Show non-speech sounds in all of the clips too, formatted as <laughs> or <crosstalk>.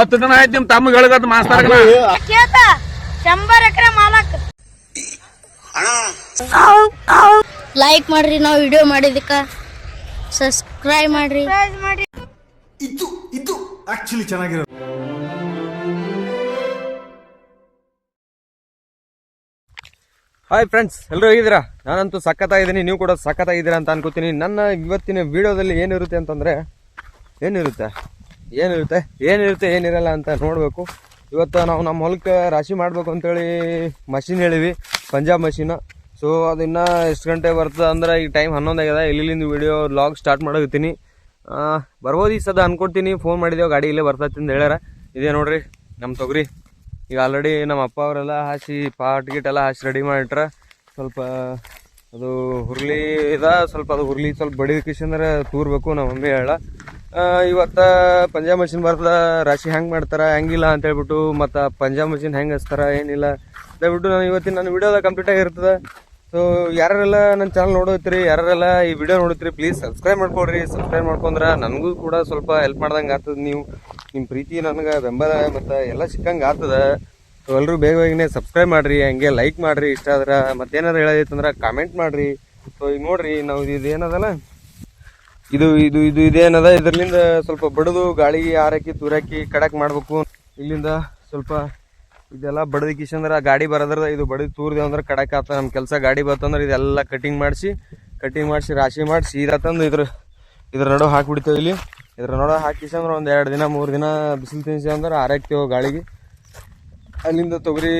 ಹತ್ತು ದಿನ ಆಯ್ತು ನಿಮ್ ತಮ್ಮ ಗಳಿಗತ್ ಮಾಸ್ತಾರ ಕೇತ ಶಂಬರ್ ಎಕರೆ ಮಾಲಕ್. ಲೈಕ್ ಮಾಡ್ರಿ ನಾವು ವಿಡಿಯೋ ಮಾಡಿದಕ್ಕ ಸಬ್ಸ್ಕ್ರೈಬ್ ಮಾಡ್ರಿ. ಮಾಡಿ ಇದು ಇದು ಆಕ್ಚುಲಿ ಚೆನ್ನಾಗಿರೋ ಹಾಯ್ ಫ್ರೆಂಡ್ಸ್ ಎಲ್ಲರೂ ಹೇಗಿದ್ದೀರಾ? ನಾನಂತೂ ಸಖತ್ತಾಗಿದ್ದೀನಿ ನೀವು ಕೂಡ ಸಖತ್ತಾಗಿದ್ದೀರಾ ಅಂತ ಅನ್ಕೋತೀನಿ. ನನ್ನ ಇವತ್ತಿನ ವಿಡಿಯೋದಲ್ಲಿ ಏನಿರುತ್ತೆ ಅಂತಂದರೆ ಏನಿರುತ್ತೆ? ಏನಿರುತ್ತೆ? ಏನಿರುತ್ತೆ, ಏನಿರಲ್ಲ ಅಂತ ನೋಡಬೇಕು. ಇವತ್ತು ನಾವು ನಮ್ಮ ಹೊಲಕ್ಕೆ ರಾಶಿ ಮಾಡಬೇಕು ಅಂತೇಳಿ ಮಷಿನ್ ಹೇಳಿವಿ, ಪಂಜಾಬ್ ಮಷೀನ್ ಸೊ ಅದನ್ನು ಎಷ್ಟು ಗಂಟೆ ಬರ್ತದೆ ಅಂದ್ರೆ ಈಗ ಟೈಮ್ ಹನ್ನೊಂದು ಆಗಿದೆ ಇಲ್ಲಿಂದ ವಿಡಿಯೋ ಲಾಗ್ ಸ್ಟಾರ್ಟ್ ಮಾಡೋಗ್ತೀನಿ ಬರ್ಬೋದು ಈ ಸದ ಅನ್ಕೊಡ್ತೀನಿ. ಫೋನ್ ಮಾಡಿದೆವು, ಗಾಡಿ ಇಲ್ಲೇ ಬರ್ತೈತಿ ಅಂತ ಹೇಳ್ಯಾರ. ಇದೇ ನೋಡ್ರಿ ನಮ್ಮ ತೊಗರಿ. ಈಗ ಆಲ್ರೆಡಿ ನಮ್ಮ ಅಪ್ಪ ಅವರೆಲ್ಲ ಹಾಸಿ ಪಾಟ್ ಗಿಟ್ ಎಲ್ಲ ಹಾಸಿ ರೆಡಿ ಮಾಡಿಟ್ರ. ಸ್ವಲ್ಪ ಅದು ಹುರ್ಲಿ ಇದ, ಸ್ವಲ್ಪ ಅದು ಹುರ್ಲಿ ಸ್ವಲ್ಪ ಬಡಿದ ಕಿಶಂದ್ರೆ ತೂರ್ಬೇಕು ನಮ್ಮ ಮಮ್ಮಿ ಹೇಳ. ಇವತ್ತು ಪಂಜಾಬ್ ಮಷಿನ್ ಬರ್ತದ ರಾಶಿ ಹೆಂಗೆ ಮಾಡ್ತಾರ, ಹೆಂಗಿಲ್ಲ ಅಂತ ಹೇಳ್ಬಿಟ್ಟು ಮತ್ತು ಪಂಜಾಬ್ ಮಷಿನ್ ಹೆಂಗೆ ಹಚ್ತಾರ, ಏನಿಲ್ಲ. ದಯವಿಟ್ಟು ನಾನು ಇವತ್ತಿನ ನನ್ನ ವಿಡಿಯೋದಾಗ ಕಂಪ್ಲೀಟ್ ಆಗಿರ್ತದೆ ಸೊ ಯಾರೆಲ್ಲ ನನ್ನ ಚಾನಲ್ ನೋಡೋತ್ರಿ ಯಾರೆಲ್ಲ ಈ ವಿಡಿಯೋ ನೋಡುತ್ತೀರಿ ಪ್ಲೀಸ್ ಸಬ್ಸ್ಕ್ರೈಬ್ ಮಾಡ್ಕೊಡ್ರಿ. ಸಬ್ಸ್ಕ್ರೈಬ್ ಮಾಡ್ಕೊಂಡ್ರೆ ನನಗೂ ಕೂಡ ಸ್ವಲ್ಪ ಹೆಲ್ಪ್ ಮಾಡ್ದಂಗೆ ಆಗ್ತದೆ ನೀವು. ನಿಮ್ಮ ಪ್ರೀತಿ ನನಗೆ ಬೆಂಬಲ ಮತ್ತು ಎಲ್ಲ ಸಿಕ್ಕಂಗೆ ಆಗ್ತದೆ. ಸೊ ಎಲ್ಲರೂ ಬೇಗ ಬೇಗನೆ ಸಬ್ಸ್ಕ್ರೈಬ್ ಮಾಡಿರಿ, ಹಂಗೆ ಲೈಕ್ ಮಾಡಿರಿ. ಇಷ್ಟ ಆದ್ರೆ ಮತ್ತೇನಾರು ಹೇಳೋದಿತ್ತಂದ್ರೆ ಕಾಮೆಂಟ್ ಮಾಡಿರಿ. ಸೊ ಈಗ ನೋಡಿರಿ, ನಾವು ಇದು ಏನದಲ್ಲ? ಇದು ಇದು ಇದು ಇದೇನದ? ಇದರಿಂದ ಸ್ವಲ್ಪ ಬಡದು ಗಾಳಿಗೆ ಆರಕ್ಕಿ ತೂರಾಕಿ ಕಡಕ್ ಮಾಡ್ಬೇಕು. ಇಲ್ಲಿಂದ ಸ್ವಲ್ಪ ಇದೆಲ್ಲ ಬಡದ ಕಿಶಂದ್ರ ಗಾಡಿ ಬರೋದ್ರ ಇದು ಬಡದು ತೂರ್ದೇವ್ ಅಂದ್ರೆ ಕಡಕ್ ಆತ. ನಮ್ಮ ಕೆಲಸ ಗಾಡಿ ಬರ್ತಂದ್ರೆ ಇದೆಲ್ಲ ಕಟಿಂಗ್ ಮಾಡಿಸಿ ಕಟಿಂಗ್ ಮಾಡಿಸಿ, ರಾಶಿ ಮಾಡಿಸಿ ಇದ ತಂದು ಇದ್ರ ಇದ್ರ ನಡು ಹಾಕ್ಬಿಡ್ತೇವೆ ಇಲ್ಲಿ. ಇದ್ರ ನಡು ಹಾಕಿಸಂದ್ರೆ ಒಂದು ಎರಡು ದಿನ, ಮೂರು ದಿನ ಬಿಸಿಲು ತಿನ್ಸಿ ಅಂದ್ರೆ ಆರಾಕ್ತೇವೆ ಗಾಳಿಗೆ. ಅಲ್ಲಿಂದ ತೊಗರಿ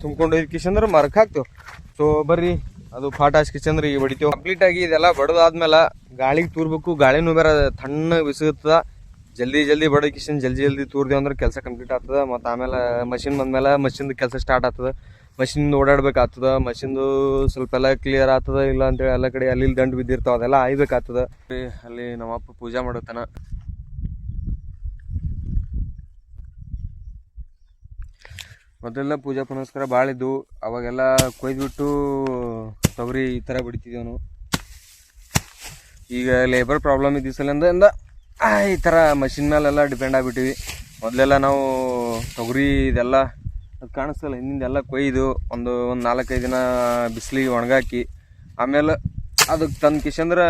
ತುಂಬ್ಕೊಂಡು ಹೋಗಿ ಕಿಶಂದ್ರೆ ಮರಕ್ಕೆ ಹಾಕ್ತೇವೆ. ಸೊ, ಬರ್ರಿ. ಅದು ಫಾಟ್ ಹಾಸ್ಕಿಸಂದ್ರೆ ಈಗ ಹೊಡಿತೇವೆ. ಕಂಪ್ಲೀಟ್ ಆಗಿ ಇದೆಲ್ಲ ಬಡದಾದ್ಮೇಲೆ ಗಾಳಿಗೆ ತೂರ್ಬೇಕು ಗಾಳಿನೂ ಬೇರೆ ತಣ್ಣ ಬಿಸಿಗುತ್ತದ ಜಲ್ದಿ ಜಲ್ದಿ ಬಡ ಕಿಶನ್ ಜಲ್ದಿ ಜಲ್ದಿ ತೂರ್ದೇವು ಅಂದ್ರೆ ಕೆಲಸ ಕಂಪ್ಲೀಟ್ ಆಗ್ತದ. ಮತ್ತು ಆಮೇಲೆ ಮಷಿನ್ ಬಂದ್ಮೇಲೆ ಮಷಿನ್ದು ಕೆಲಸ ಸ್ಟಾರ್ಟ್ ಆಗ್ತದ. ಮಷಿನ್ ಓಡಾಡ್ಬೇಕಾಗ್ತದ ಮಷಿನ್ದು ಸ್ವಲ್ಪ ಎಲ್ಲ ಕ್ಲಿಯರ್ ಆಗ್ತದ ಇಲ್ಲ ಅಂತೇಳಿ ಎಲ್ಲ ಕಡೆ ಅಲ್ಲಿ ದಂಡು ಬಿದ್ದಿರ್ತಾವ, ಅದೆಲ್ಲ ಆಯ್ಬೇಕಾಗ್ತದ ಅಲ್ಲಿ ನಮ್ಮಪ್ಪ ಪೂಜೆ ಮಾಡುತ್ತಾನ ಮೊದಲೆಲ್ಲ ಪೂಜಾ ಪುನಸ್ಕಾರ ಭಾಳ ಇದ್ದವು ಅವಾಗೆಲ್ಲ ಕೊಯ್ದುಬಿಟ್ಟು ತೊಗರಿ ಈ ಥರ ಬಿಡ್ತಿದ್ದೇವನು ಈಗ ಲೇಬರ್ ಪ್ರಾಬ್ಲಮ್ ಇದ್ದ ಸಲಿಂದ ಈ ಥರ ಮಷಿನ್ ಮೇಲೆಲ್ಲ ಡಿಪೆಂಡ್ ಆಗಿಬಿಟ್ಟಿವಿ. ಮೊದಲೆಲ್ಲ ನಾವು ತೊಗರಿ ಇದೆಲ್ಲ ಅದು ಕಾಣಿಸ್ತಲ್ಲ, ಹಿಂದಿಂದೆಲ್ಲ ಕೊಯ್ದು ಒಂದು ಒಂದು ನಾಲ್ಕೈದು ದಿನ ಬಿಸಿಲಿಗೆ ಒಣಗಾಕಿ, ಆಮೇಲೆ ಅದಕ್ಕೆ ತಂದು ಕಿಶಂದ್ರೆ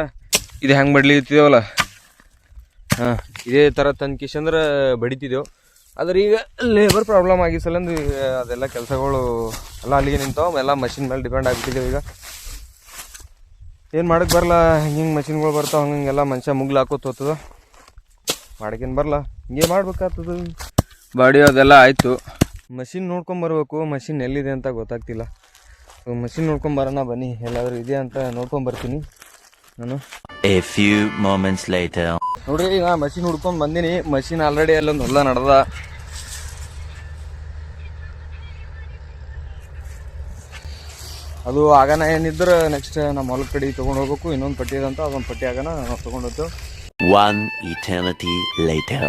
ಇದು ಹೆಂಗೆ ಬಡ್ಲಿತ್ತಿದ್ದೇವಲ್ಲ ಹಾಂ, ಇದೇ ಥರ ತಂದು ಕಿಶಂದ್ರೆ ಬಡಿತಿದ್ದೆವು. ಆದ್ರೆ ಈಗ ಲೇಬರ್ ಪ್ರಾಬ್ಲಮ್ ಆಗಿ ಸಲಂದು ಈಗ ಅದೆಲ್ಲ ಕೆಲಸಗಳು ಎಲ್ಲ ಅಲ್ಲಿಗೆ ನಿಂತಾವ ಎಲ್ಲ ಮಷಿನ್ ಮೇಲೆ ಡಿಪೆಂಡ್ ಆಗಿಬಿಟ್ಟಿದ್ದೇವೆ ಈಗ. ಏನು ಮಾಡಕ್ಕೆ ಬರಲ್ಲ ಹಿಂಗೆ ಮಷಿನ್ಗಳು ಬರ್ತಾವ ಹಿಂಗೆಲ್ಲ ಮನುಷ್ಯ ಮುಗ್ಲು ಹೋಗ್ತದ. ಮಾಡಕ್ಕೇನು ಬರಲ್ಲ ಹಿಂಗೆ ಮಾಡ್ಬೇಕಾಗ್ತದ. ಬಾಡಿ ಅದೆಲ್ಲ ಆಯಿತು. ಮಷಿನ್ ನೋಡ್ಕೊಂಬರ್ಬೇಕು ಮಷಿನ್ ಎಲ್ಲಿದೆ ಅಂತ ಗೊತ್ತಾಗ್ತಿಲ್ಲ. ಮಷಿನ್ ನೋಡ್ಕೊಂಬರೋಣ ಬನ್ನಿ. ಎಲ್ಲಾದರೂ ಇದೆ ಅಂತ ನೋಡ್ಕೊಂಬರ್ತೀನಿ ನಾನು. ಎ ಫ್ಯೂ ಮೊಮೆಂಟ್ಸ್ ಲೇಟರ್ ನೋಡ್ರಿ ನಾ ಮಷಿನ್ ಹುಡ್ಕೊಂಡ್ ಬಂದಿನಿ. ಮಷಿನ್ ಆಲ್ರೆಡಿ ಅಲ್ಲೊಂದು ಹೊಲ ನಡೆದ ಅದು ಆಗನ ಏನಿದ್ರ ನೆಕ್ಸ್ಟ್ ನಮ್ಮ ಹೊಲದ ಕಡೆ ತಗೊಂಡ್ ಹೋಗ್ಬೇಕು. ಇನ್ನೊಂದು ಪಟ್ಟಿ ಅದಂತ ಅದೊಂದು ಪಟ್ಟಿ ಆಗನ ನಾವು ತೊಗೊಂಡು ಹೋಗ್ತೇವೆ. Later.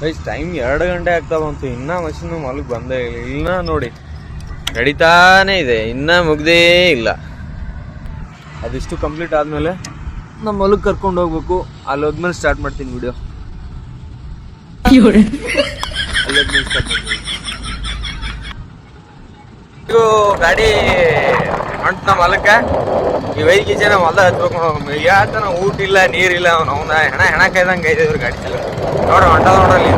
ಗೈಸ್ ಟೈಮ್ ಎರಡು ಗಂಟೆ ಆಗ್ತಾ ಬಂತು ಇನ್ನ ಮಷಿನ್ ಹೊಲಕ್ಕೆ ಬಂದೇ ಇಲ್ಲ. ಇಲ್ಲ ನೋಡಿ. ನಡೀತಾನೇ ಇದೆ ಇನ್ನ ಮುಗ್ದೇ ಇಲ್ಲ. ಅದಿಷ್ಟು ಕಂಪ್ಲೀಟ್ ಆದಮೇಲೆ ನಮ್ಮ ಹೊಲಕ್ಕೆ ಕರ್ಕೊಂಡು ಹೋಗ್ಬೇಕು. ಅಲ್ಲಿ ಹೋದ್ಮೇಲೆ ಸ್ಟಾರ್ಟ್ ಮಾಡ್ತೀನಿ ವಿಡಿಯೋ ಅಲ್ಲಿ ಹೋದ್ಮೇಲೆ ಸ್ಟಾರ್ಟ್ ಮಾಡ್ತೀನಿ. ಇದು ಗಾಡಿ ಹೊಂಟ್ ನಮ್ಮ ಹೊಲಕ್ಕೆ ಈ ವೈದ್ಯ ಜನ ಹೊಲ ಹಚ್ಬೇಕು ಯಾತನ ಊಟ ಇಲ್ಲ ನೀರಿಲ್ಲ ಅವ್ನು ಅವನ ಹೆಣ ಹೆಣ ಕಾಯ್ದಂಗೆ ಇವ್ರ ಗಾಡಿ ಚಲ ನೋಡ್ರಿ ಹೊಂಟ ನೋಡಲ್ಲಿ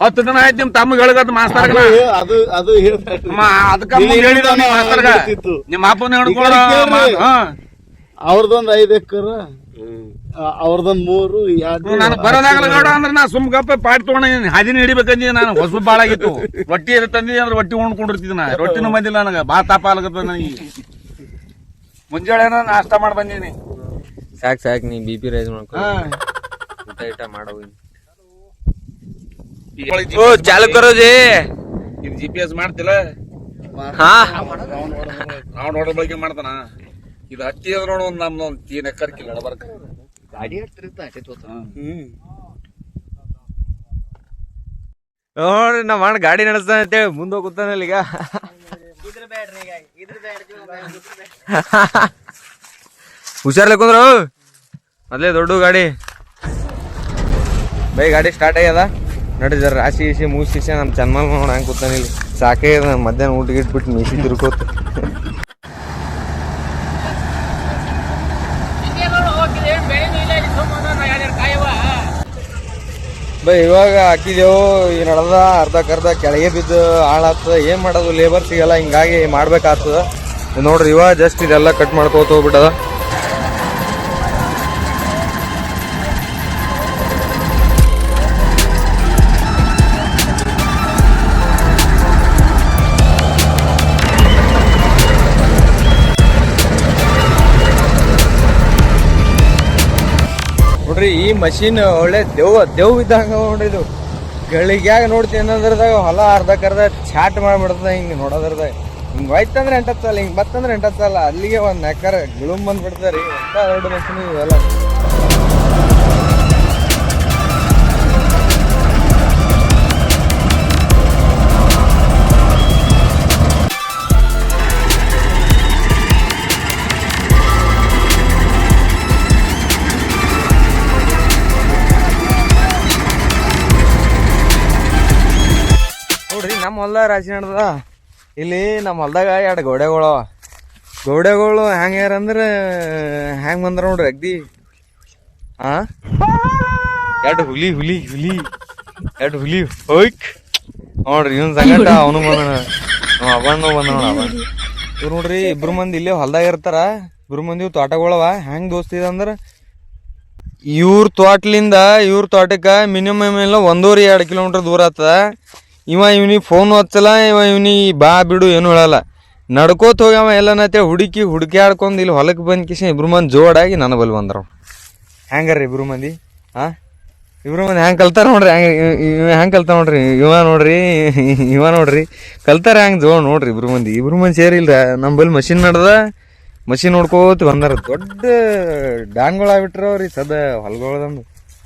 ಹತ್ತು ದಿನ ಆಯ್ತು ನಿಮ್ ತಮ್ಮ ಗಳಿಗತ್ ಮಾಸ್ತರ್ಗ ಅದು ಅದು ಹೇಳ್ಬೇಡ್ರಿ. ಅದಕ್ಕ ಹೇಳಿದ ನಿಮ್ಮ ಮಾಸ್ತರ್ಗ ನಿಮ್ಮ ಅಪ್ಪನ ಹಿಡ್ಕೊಳ ಅವ್ರದೊಂದ್ ಐದ್ ಎಕರೆ ಅವ್ರದೊಂದ್ ಮೂರು ಎರಡು ನಾನು ಬರೋದಾಗಲ್ಲ ಗೌಡ ಅಂದ್ರೆ ನಾ ಸುಮ್ ಗಪ್ಪ ಪಾಟ್ ತಗೊಂಡ ಹದಿನ ಹಿಡಿಬೇಕಂದಿ ನಾನು ಹೊಸ ಬಾಳಾಗಿತ್ತು ರೊಟ್ಟಿ ಎಲ್ಲಿ ತಂದಿ ಅಂದ್ರೆ ರೊಟ್ಟಿ ಉಣ್ಕೊಂಡಿರ್ತಿದ್ ನಾ ರೊಟ್ಟಿನೂ ಬಂದಿಲ್ಲ ನನಗ ಬಾ ತಾಪ ಆಗತ್ತ ನನಗೆ ಮುಂಜಾನೆ ನಾಷ್ಟ ಮಾಡಿ ಬಂದೀನಿ ಸಾಕ್ ಸಾಕ್ ನೀ ಬಿ ಪಿ ರೈಸ್ ಮಾಡ್ಕೊ. ಊಟ ಊಟ ಮಾಡೋ ಓ ಇದು ಜಿ ಪಿ ಎಸ್ ಮಾಡ್ತಿಲ್ಲ? ಹಾ. ನಾವು ನೋಡೋ ಬಳಕೆ ಮಾಡ್ತಾನ. ಇದು ಹತ್ತಿ ಅದರ ನೋಡು ಒಂದ್ ನಮ್ದು ಒಂದ್ ತೀನ್ ಎಕ್ಕರ್ಕಿಲ್ಲ ಬರ್ಕ. ಗಾಡಿ ಹತ್ತಿರ ಅಷ್ಟೇ ತೋತ ನೋಡ್ರಿ ನಮ್ಮ ಮಾಡಿ ಗಾಡಿ ನಡೆಸ್ತಾನೆ ಅಂತೇಳಿ ಮುಂದೆ ಹೋಗುತ್ತಾನಲ್ಲ ಈಗ. <laughs> ಹುಷಾರ್ಲೆ ಕುಂದ್ರು. ದೊಡ್ಡ ಗಾಡಿ. ಬೈ, ಗಾಡಿ ಸ್ಟಾರ್ಟ್ ಆಗ್ಯದ. ನೋಡಿ ಜರ ರಾಶಿ ಗೀಸಿ ಮೂಸಿಸಿ ನಮ್ಮ ಚನ್ಮಲ್ ನೋಡ ಹಂಗೆ ಕೂತಾನ ಇಲ್ಲಿ. ಸಾಕೇ ಇದೆ ಮಧ್ಯಾಹ್ನ ಊಟ ಇಟ್ಬಿಟ್ಟು ಮೀಸಿ ತಿರ್ಕೋತ. ಬೈ, ಇವಾಗ ಹಾಕಿದೆವು, ಈ ನಡ್ದ ಅರ್ಧಕ್ಕರ್ಧ ಕೆಳಗೆ ಬಿದ್ದು ಹಾಳಾಗ್ತದ ಏನು ಮಾಡೋದು ಲೇಬರ್ ಸಿಗಲ್ಲ, ಹಿಂಗಾಗಿ ಮಾಡ್ಬೇಕಾಗ್ತದ. ನೋಡ್ರಿ, ಇವಾಗ ಜಸ್ಟ್ ಇದೆಲ್ಲ ಕಟ್ ಮಾಡ್ಕೋತ ಹೋಗ್ಬಿಟ್ಟದ. ಈ ಮಷೀನ್ ಒಳ್ಳೆ ದೇವ್ ದೇವ್ ಇದ್ದಂಗ ನೋಡಿದು ಗಳಿಗ್ಯಾಗ ನೋಡ್ತೀನಿ ಅನ್ನೋದ್ರದಾಗ ಹೊಲ ಅರ್ಧಕ್ಕರ್ಧ ಚಾಟ್ ಮಾಡ್ಬಿಡ್ತದ ಹಿಂಗೆ ನೋಡೋದ್ರದಾಗ ಹಿಂಗೆ ಹೋಯ್ತಂದ್ರೆ ಎಂಟತ್ತಲ್ಲ, ಹಿಂಗೆ ಬತ್ತಂದ್ರೆ ಎಂಟತ್ತಲ್ಲ. ಅಲ್ಲಿಗೆ ಒಂದು ನೆಕ್ಕರ್ ಗುಳುಮ್ ಬಂದ್ಬಿಡ್ತಾರೆ ಎಂತ ದೊಡ್ಡ ಮಷೀನ್ ಇವೆಲ್ಲ ಹೊಲ್ದಾಗ ರಾಶಿ ಇಲ್ಲಿ ನಮ್ಮ ಹೊಲ್ದಾಗ ಎರಡು ಗೋಡೆಗಳು. ಗೌಡೆಗಳು ಹೆಂಗ್ಯಾರ ಅಂದ್ರೆ ಹ್ಯಾಂಗ ಬಂದ್ರ ನೋಡ್ರಿ ಅಗ್ದಿ. ಆ? ಎರಡು ಹುಲಿ ಹುಲಿ ಹುಲಿ. ಎರಡು ಹುಲಿ ಹೋಯ್ಕ್. ನೋಡ್ರಿ ಇವನ್ ಸಂಗಟ ಅವನು ಬಂದ ಅವ ಅವಣ್ಣು ಬಂದ ನೋಡ ಇವ್ರು ನೋಡ್ರಿ ಇಬ್ರು ಮಂದಿ ಇಲ್ಲೇ ಹೊಲ್ದಾಗ ಇರ್ತಾರ. ಇಬ್ರು ಮಂದಿ ತೋಟಗಳವ ಹೆಂಗ್ ದೋಸ್ತಿದ ಅಂದ್ರ ಇವ್ರ ತೋಟ್ಲಿಂದ ಇವ್ರ ತೋಟಕ್ಕ ಮಿನಿಮಮ್ ಇಲ್ಲ ಒಂದೂವರೆ, ಎರಡು ಕಿಲೋಮೀಟರ್ ದೂರ ಆತದ. ಇವ ಇವ್ನಿಗೆ ಫೋನ್ ಹಚ್ಚಲ್ಲ ಇವ ಇವ್ನಿಗೆ ಬಾ ಬಿಡು ಏನು ಹೇಳಲ್ಲ. ನಡ್ಕೋತ ಹೋಗ್ಯಾವ ಎಲ್ಲನತ್ತೆ ಹುಡುಕಿ ಹುಡುಕಿ ಆಡ್ಕೊಂಡು ಇಲ್ಲಿ ಹೊಲಕ್ಕೆ ಬಂದ್ ಕಿಶನ್ ಇಬ್ರು ಮಂದಿ ಜೋಡಾಗಿ ನನ್ನ ಬಲ್ ಬಂದ್ರ. ಹ್ಯಾಂಗಾರ ಇಬ್ರು ಮಂದಿ? ಹಾ ಇಬ್ರು ಮಂದಿ ಹ್ಯಾಂಗೆ ಕಲ್ತಾರ ನೋಡ್ರಿ, ಹ್ಯಾಂಗೆ ಇವ ಹ್ಯಾಂಗೆ ಕಲ್ತಾರ ನೋಡ್ರಿ, ಇವ ನೋಡ್ರಿ ಇವ ನೋಡ್ರಿ. ಕಲ್ತಾರ ಹ್ಯಾಂಗೆ ಜೋಡ್ ನೋಡ್ರಿ ಇಬ್ರು ಮಂದಿ. ಇಬ್ರು ಮಂದಿ ಸೇರಿಲ್ರ ನಂಬಲ್ಲಿ ಮಷಿನ್ ನಡ್ದ. ಮಷಿನ್ ನೋಡ್ಕೋತ ಬಂದಾರ. ದೊಡ್ಡ ಡಾನ್ಗಳು ಆಗ್ಬಿಟ್ರ ಅವ್ರಿ ಸದ ಹೊಲ್ಗೊಳ್ದಂದು.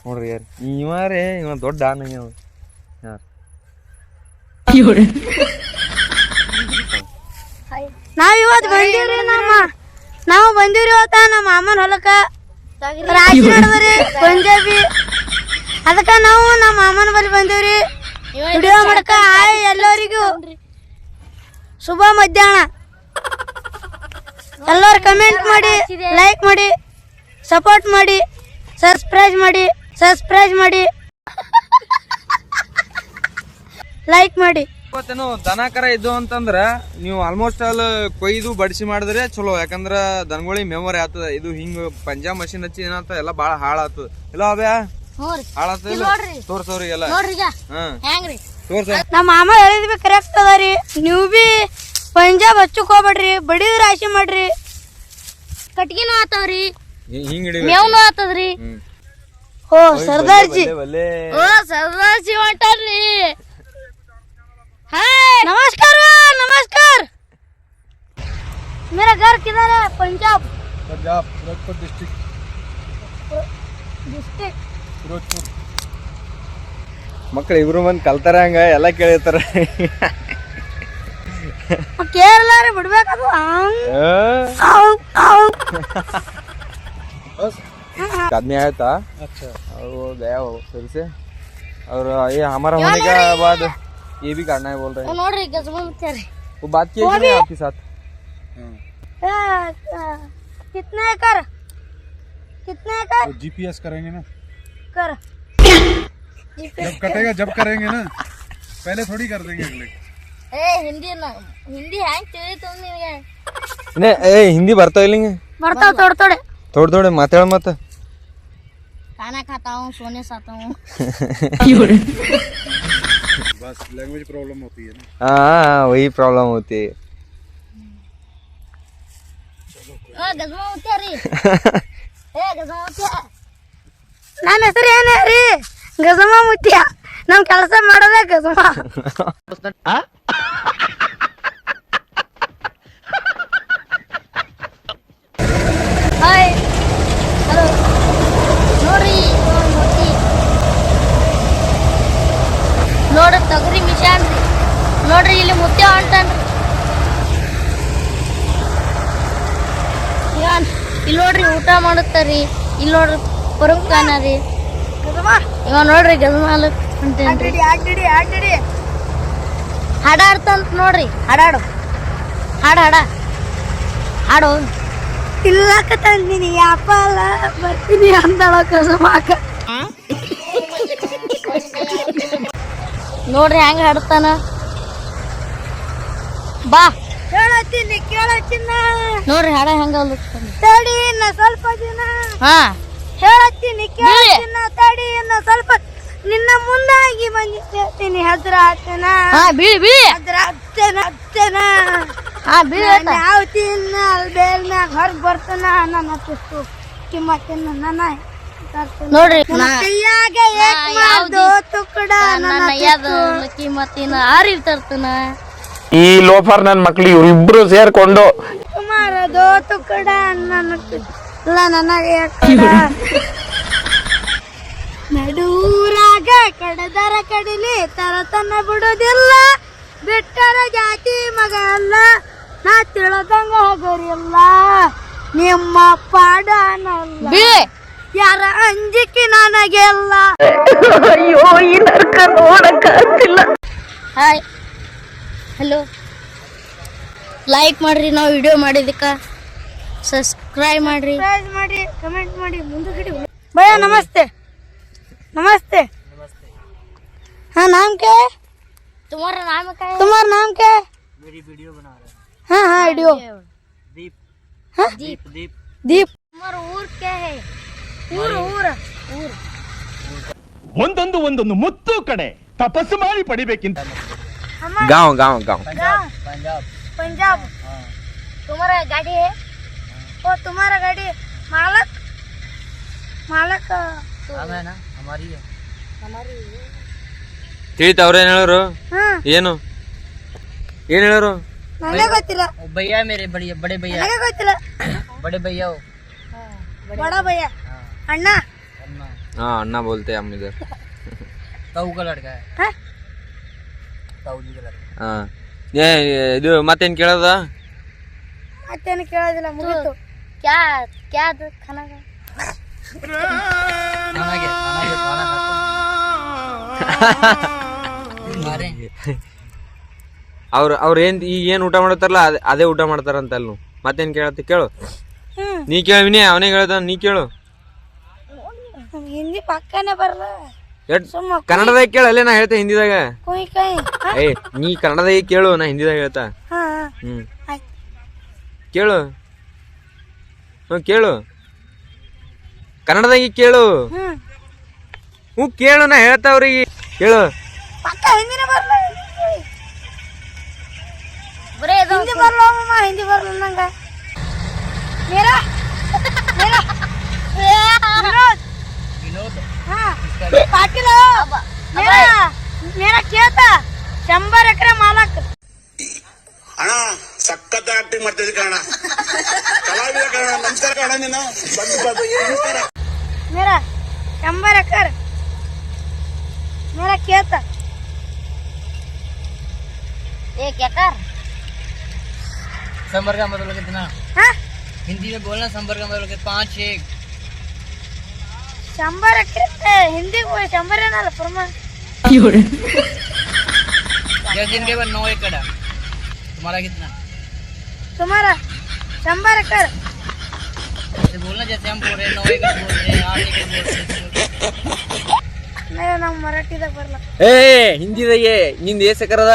ನೋಡ್ರಿ ಯಾರು, ಇವ ರೀ, ಇವ ದೊಡ್ಡ ಡಾನ್ ಆಗ್ಯಾವ. ಯಾರು? ನಾವ್ ಇವತ್ ಬಂದಿವ್ರಿ ನಮ್ಮ. ನಾವು ಬಂದಿವ್ರಿ ಇವತ್ತ ನಮ್ಮ ಮಾಮನ ಹೊಲಕ್ಕ. ರಾಶಿ ನಡೆದ್ರಿ ಪಂಜಾಬಿ ಅದಕ್ಕ ನಾವು ನಮ್ಮ ಮಾಮನ ಬಳಿ ಬಂದಿವ್ರಿ. ವಿಡಿಯೋ ಮಾಡಕ ಆಯ್ ಎಲ್ಲರಿಗೂ. ಶುಭ ಮಧ್ಯಾಹ್ನ. ಎಲ್ಲರೂ ಕಮೆಂಟ್ ಮಾಡಿ ಲೈಕ್ ಮಾಡಿ ಸಪೋರ್ಟ್ ಮಾಡಿ ಸಬ್ಸ್ಕ್ರೈಬ್ ಮಾಡಿ ಸಬ್ಸ್ಕ್ರೈಬ್ ಮಾಡಿ. ಲೈಕ್ ಮಾಡಿ. ಇವತ್ತೇನು ದನ ಕರ ಇದ್ದು ಅಂತಂದ್ರ ನೀವು ಆಲ್ಮೋಸ್ಟ್ ಆಲ್ ಕೊಯ್ದು ಬಡಿಸಿ ಮಾಡಿದ್ರೆ ಚಲೋ. ಯಾಕಂದ್ರ ದನಗೋಳಿ ಮೆಮೊರಿ ಆತದ ಇದು ಹಿಂಗ ಪಂಜಾಬ್ ಮಷಿನ್ ಹಚ್ಚಿ ಏನಂತ ಎಲ್ಲ ಬಾಳ ಹಾಳಾಗ್ತದ. ಇಲ್ಲ ಅವ್ಯಾ? ಹಾಳಾಗ್ತದ ಹ್ಮ್ ಹೆಂಗ್ರಿ ತೋರ್ಸ ನಮ್ಮ ಮಾಮ ಕರೆಕ್ಟ್ ನೀವು ಬಿ ಪಂಜಾಬ್ ಹಚ್ಚಕ್ ಹೋಗ್ಬೇಡ್ರಿ. ಬಡಿದ್ ರಾಶಿ ಮಾಡ್ರಿ. ಕಟ್ಗಿನೂ ಆತವ್ರಿ. ಹಿಂಗ್ ಮೇವ್ನು ಆತದ್ರಿ. ಓ ಸರ್ದಾರ್ಜಿ. ಓ ಸರ್ದಾರ್ಜಿ ಹೊಂಟಾರ್ರಿ ಹಾಯ್ नमस्कार वाह, नमस्कार मेरा घर किधर है पंजाब पंजाब फिरोजपुर डिस्ट्रिक्ट डिस्ट्रिक्ट फिरोजपुर ಮಕ್ಳು ಇಬ್ರು ಮಂದಿ ಕಲ್ತಾರ ಹಂಗ ಎಲ್ಲ ಕೇಳಿರ್ತಾರ ಕೇರಳ ರೀ ಬಿಡ್ಬೇಕದು ಆಂಗ್, ಆಂಗ್, ಆಂಗ್. आदमी आया था अच्छा और वो गया वो फिर से और ये भी काटना है बोल रहे हैं। वो बात किया कि आपके साथ? हाँ। कितने कर? कितने कर? जीपीएस करेंगे ना। कर। जब कटेगा जब करेंगे ना। पहले थोड़ी कर देंगे अगले। ए हिंदी ना हिंदी है तेरे तो नहीं ने ए हिंदी भरता लेंगे। भरता थोड़ थोड़े थोड़े थोड़े मातेड़ मत खाना खाता हूँ सोने साता हूँ। <laughs> <laughs> बस लैंग्वेज प्रॉब्लम होती है ना हाँ हाँ, वही प्रॉब्लम होती है ಗಜಮ ಮುತ್ಯಾರಿ ಏ ಗಜಮ ಮುತ್ಯ ನನ್ನ ಹೆಸರು ಏನೇ ರೀ ಗಜಮ ಮುತ್ಯ ನಮ್ ಕೆಲಸ ಮಾಡೋದೇ ಗಜಮ ಅಲ್ಲಿ ಮುತ್ತೆ ಹೊಂಟನ್ರಿ. ಇಲ್ಲಿ ನೋಡ್ರಿ ಊಟ ಮಾಡುತ್ತಾರಿ ಇಲ್ಲಿ ನೋಡ್ರಿ ಪರಂಕಾನ ರೀ ಇವ ನೋಡ್ರಿ ಗಜಮಾಲ ಹಾಡಾಡ್ತಂತ ಹಾಡ ಆಡ್ತಂತ ನೋಡ್ರಿ. ಹಾಡಾಡು ಹಾಡ. ಹಾಡ ಹಾಡು. ಇಲ್ಲಕ ತಂದಿನಿ ಯಾಪಲ್ಲ ಬರ್ತೀನಿ ಅಂದಳ ಕಸಮಾಕ. ನೋಡ್ರಿ ಹೆಂಗ ಹಾಡ್ತಾನ. ಬಾ. ಕೇಳತ್ತೀನಿ ಕೇಳತ್ತಿನ. ನೋಡ್ರಿ ಹಾಡ ಹೆಂಗ ತಡಿ ಇನ್ನ ಸ್ವಲ್ಪ ದಿನ. ಹಾ. ಹೇಳತ್ತೀನಿ ಕೇಳತ್ತಿನ ತಡಿ ಇನ್ನ ಸ್ವಲ್ಪ. ನಿನ್ನ ಮುಂದಾಗಿ ಬಂದಿರ್ತೀನಿ ಹದ್ರ ಆತನ ಹಾ ಬೀಳಿ ಬೀಳಿ. ಹದ್ರ ಹಾ ಬೀಳಿ. ಯಾವ ತಿನ್ನ ಅಲ್ಲಿ ಹೊರಗ್ ಬರ್ತಾನ ನನ್ನ ಕಿಮ್ಮತ್ತಿನ ನನ್ನ. ನೋಡ್ರಿ ಮತ್ತಿನ ಆರಿ ತರ್ತನ. ಈ ಲೋಫರ್ ನನ್ನ ಮಕ್ಳು ಇವ್ರಿಬ್ರು ಸೇರ್ಕೊಂಡು. ಕುಮಾರ ದೋ ತುಕ್ಕಡ ನನ್ನ ಇಲ್ಲ ನನಗೆ ನಡೂರಾಗ ಕಡದರ ಕಡಿಲಿ ತರತನ ಬಿಡೋದಿಲ್ಲ. ಬಿಟ್ಟರ ಜಾತಿ ಮಗ ಅಲ್ಲ. ನಾ ತಿಳದಂಗ ಹೋಗೋರಿಲ್ಲ ನಿಮ್ಮ ಪಾಡ ಬೀಳಿ ಯಾರ ಅಂಜಿಕೆ ನನಗೆಲ್ಲ ಹಾಯ್ ಹಲೋ ಲೈಕ್ ಮಾಡ್ರಿ ನಾವು ವಿಡಿಯೋ ಮಾಡಿದಕ್ಕ ಸಬ್ಸ್ಕ್ರೈಬ್ ಮಾಡ್ರಿ ಸಬ್ಸ್ಕ್ರೈಬ್ ಮಾಡಿ ಕಮೆಂಟ್ ಮಾಡಿ ಮುಂದಕ್ಕೆ ಭಯ ನಮಸ್ತೆ ನಮಸ್ತೆ हाँ नाम क्या है तुम्हारा नाम क्या है तुम्हारा नाम क्या है मेरी वीडियो बना रहा है हाँ हाँ वीडियो दीप हाँ दीप दीप दीप तुम्हारा ऊर क्या है ऊर ऊर ಒಂದೊಂದು ಒಂದೊಂದು ಮುತ್ತು ಕಡೆ ತಪಸ್ಸು ಮಾಡಿ ಪಡಿಬೇಕಿಂತ ಗಾಂವ್ ಗಾಂವ್ ಗಾಂವ್ गाँव पंजाब तुम्हारा गाड़ी है वो तुम्हारा गाड़ी मालक मालक ತಿಳಿತ ಅವ್ರೇನ್ ಹೇಳೋರು हाँ ಏನು ಏನ್ ಹೇಳೋರು ನನಗೆ ಗೊತ್ತಿಲ್ಲ भैया मेरे बड़े बड़े भैया ನನಗೆ ಗೊತ್ತಿಲ್ಲ बड़े भैया हो ಬಡ ಭಯ್ಯ ಅಣ್ಣ ಹಾ ಅಣ್ಣ ಬೋಲ್ತೆ हम इधर ताऊ का लड़का है हाँ ताऊ जी का लड़का ಹಾ ಏ ಇದು ಮತ್ತೇನ್ ಕೇಳೋದ ಮತ್ತೇನು ಕೇಳೋದಿಲ್ಲ ಮುಗೀತು क्या क्या द- खाना का खाना क्या खाना क्या खाना मारे ಅವ್ರ ಅವ್ರ ಏನ್ ಈಗ ಏನ್ ಊಟ ಮಾಡತ್ತಾರಲ್ಲ ಅದೇ ಅದೇ ಊಟ ಮಾಡ್ತಾರಂತ ಅಲ್ಲಿ ಮತ್ತೇನ್ ಕೇಳತ್ತೆ ಕೇಳು ಹ್ಮ್ ನೀ ಕೇಳಿವಿನಿ ಅವನೇ ಹೇಳ್ದ ನೀ ಕೇಳು ನಮ್ಗೆ ಹಿಂದಿ ಪಕ್ಕನೇ ಬರಲ್ಲ ಸುಮ್ಮ ಕನ್ನಡದಾಗ ಕೇಳು ಅಲ್ಲೇ ನಾ ಹೇಳ್ತೆ ಹಿಂದಿದಾಗ. ಏ ನೀ ಕನ್ನಡದಾಗ ಕೇಳು ನಾ ಹಿಂದಿದಾಗ ಹೇಳ್ತಾ. ಹಾ ಹ್ಮ್. ಆಯ್ತು. ಕೇಳು. ಹ್ಞೂ ಕೇಳು. ಕನ್ನಡದಾಗ ಕೇಳು. ಹ್ಮ್. ಹ್ಞೂ ಕೇಳು ನಾ ಹೇಳ್ತಾ ಅವ್ರಿಗೆ. ಕೇಳು. ಪಕ್ಕ ಹಿಂದಿನೇ ಬರಲ್ಲ ಬರೇ ಹಿಂದಿ ಬರಲ್ಲ ಹಿಂದಿ ಬರಲ್ಲ ನಂಗ. ಮೇರಾ? हाँ पाटिल मेरा मेरा क्या था शंबर ಎಕರೆ ಮಾಲಕ್ ಅಣ್ಣ ಸಖತ್ ಆಕ್ಟಿಂಗ್ ಮಾಡ್ತಿದ್ದೆ ಕಣ ಕಲಾವಿದ ಕಣ ನಮಸ್ಕಾರ ಕಣ ನೀನು ಬಂದು ಬಂದು ನಮಸ್ಕಾರ मेरा शंबर एकर मेरा क्या था ये क्या कर संबर का मतलब कितना हाँ हिंदी में बोलना संबर का मतलब कितना? पाँच एक शंबर ಎಕರೆ ಹಿಂದಿ ಶಂಬರ್ ಏನಲ್ಲ ಪ್ರಮಾಣ दस दिन के बाद नौ एकड़ है तुम्हारा कितना तुम्हारा शंबर एकर ऐसे बोलना जैसे हम बोल रहे हैं नौ एकड़ बोल रहे हैं आठ एकड़ बोल रहे हैं नहीं ನಮ್ ಮರಾಠಿದಾಗ ಬರಲ್ಲ ಏ ಹಿಂದಿದಾಗೆ ನಿಂದ ಏಸ್ ಎಕರದ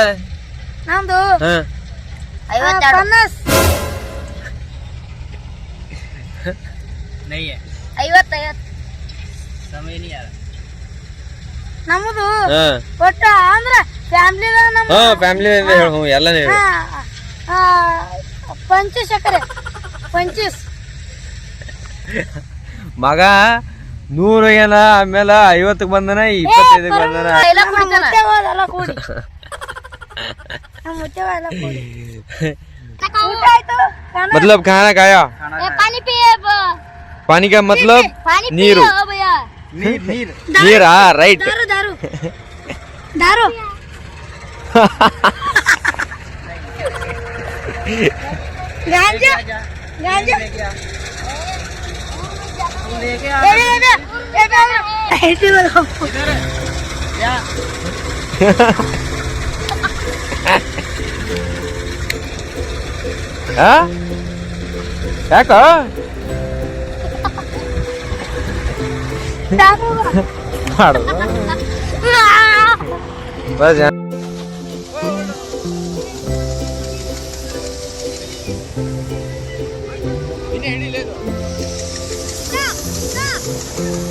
ನಮ್ದು ಹಾ ಐವತ್ತೆರಡು ಪನ್ನಸ್ नहीं है ಐವತ್ತೈವತ್ತು समझ नहीं आ रहा ನಮ್ದು ಹಾ ಒಟ್ಟ ಅಂದ್ರ ಫ್ಯಾಮಿಲಿದಾಗ ನಮ್ಮ ಹಾ ಫ್ಯಾಮಿಲಿ ಹೇಳು ಹ್ಞೂ ಎಲ್ಲಾನೇ ಹೇಳು ಹಾ, ಆ, ಪಂಚೀಸ್ ಎಕರೆ ಪಂಚೀಸ್ ಮಗ ನೂರು ಏನ ಆಮೇಲೆ ಐವತ್ತಕ್ಕೆ ಬಂದನ ಇಪ್ಪತ್ತೈದಕ್ಕೆ ಬಂದನ ಎಲ್ಲ ಕುಡಿತಾನ ಎಲ್ಲ ಕೂಡಿ ನಮ್ಮ ಮುತ್ತೆವ ಎಲ್ಲ ಕೂಡಿ ಊಟ ಆಯ್ತು ಕಣ मतलब खाना खाया ए, पानी पिए ब- पानी का मतलब पानी नीरू पिए हो <laughs> भैया नीर हाँ राइट दारू दारू दारू गांजा गांजा लेके ए बे ए बे ऐसे बोलो या ಆ? ಯಾಕ ಮಾಡುದು ಬಾ ಜನ ನೋಡ್ರಿ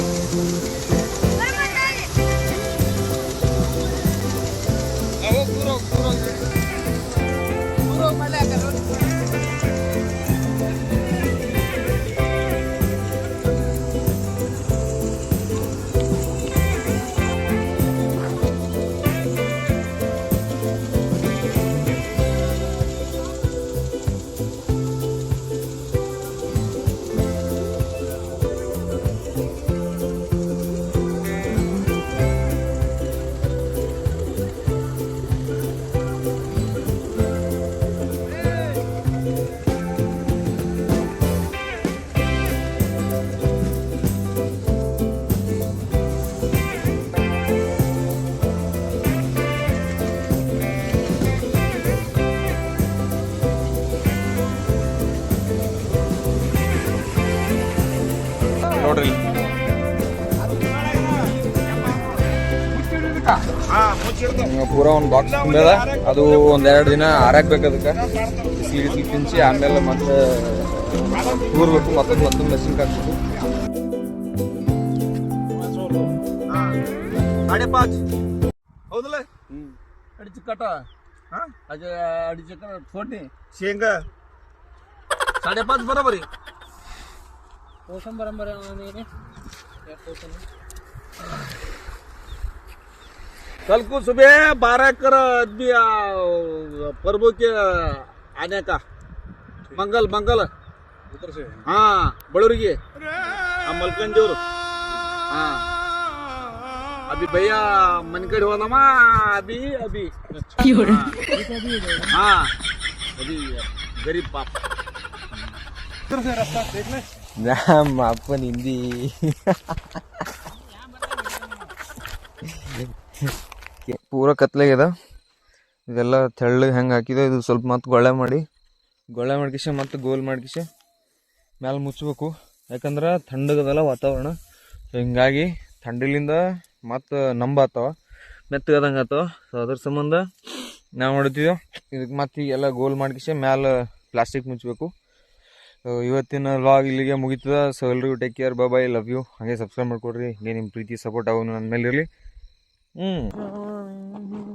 ಪೂರ ಒಂದು ಬಾಕ್ಸ್ ತುಂಬ್ಯದ ಅದು ಒಂದೆರಡು ದಿನ ಆರಾಕ್ಬೇಕು ಅದಕ್ಕೆ ಬಿಸಿಲು ಗಿಸಿಲು ತಿನ್ಸಿ ಆಮೇಲೆ ಮತ್ತೆ ಊರ್ಬೇಕು ಮತ್ತೊಂದು ಮತ್ತೊಂದು ಮೆಷಿನ್ ಹಾಕ್ಬೇಕು साडे पाच ಹೌದಲ್ಲ ಅಡಿಚಿ ಕಟ ಅಜ ಅಡಿಚಿ ಕಟ छोटे शेंगा साडेपाच बरोबर आहे पोषण बरोबर आहे या पोषण कल को सुबह बारह कर आदमी प्रभु के आने का? मंगल मंगल. उधर से हाँ बड़ूरिए हाँ मलकंजूर हाँ. अभी भैया मनकड़ हुआ ना अभी अभी. हाँ. अभी गरीब पाप उधर से रास्ता देख ले ना मापन हिंदी. ಹಿಂದಿ ಪೂರ ಕತ್ಲಾಗ್ಯದ ಇದೆಲ್ಲ ತೆಳ್ಳಗೆ ಹೆಂಗೆ ಹಾಕಿದೆ ಇದು ಸ್ವಲ್ಪ ಮತ್ತೆ ಗೊಳ್ಳೆ ಮಾಡಿ. ಗೊಳ್ಳೆ ಮಾಡ್ಕಿಸ ಮತ್ತೆ ಗೋಲ್ ಮಾಡ್ಕಿಸ ಮ್ಯಾಲೆ ಮುಚ್ಚಬೇಕು ಯಾಕಂದ್ರೆ ಥಂಡಗದಲ್ಲ ವಾತಾವರಣ. ಹಿಂಗಾಗಿ ಥಂಡಿಲಿಂದ ಮತ್ತೆ ನಂಬಾತವ ಮೆತ್ತಗದಂಗೆ ಆತವ. ಸೊ ಅದ್ರ ಸಂಬಂಧ ನಾವು ಮಾಡ್ತೀವಿ ಇದಕ್ಕೆ ಮತ್ತೆ ಎಲ್ಲ ಗೋಲ್ ಮಾಡ್ಕಿಸ ಮ್ಯಾಲೆ ಪ್ಲಾಸ್ಟಿಕ್ ಮುಚ್ಚಬೇಕು ಇವತ್ತಿನ ವ್ಲಾಗ್ ಇಲ್ಲಿಗೆ ಮುಗೀತದ. ಸೊ ಎಲ್ರಿಗೂ take care bye love you ಹಾಗೆ ಸಬ್ಸ್ಕ್ರೈಬ್ ಮಾಡ್ಕೊಡ್ರಿ. ಹೀಗೆ ನಿಮ್ಮ ಪ್ರೀತಿ ಸಪೋರ್ಟ್ ಆಗೋ ನನ್ನ ಮೇಲೆ ಇರಲಿ ಹ್ಞೂ Mm-hmm.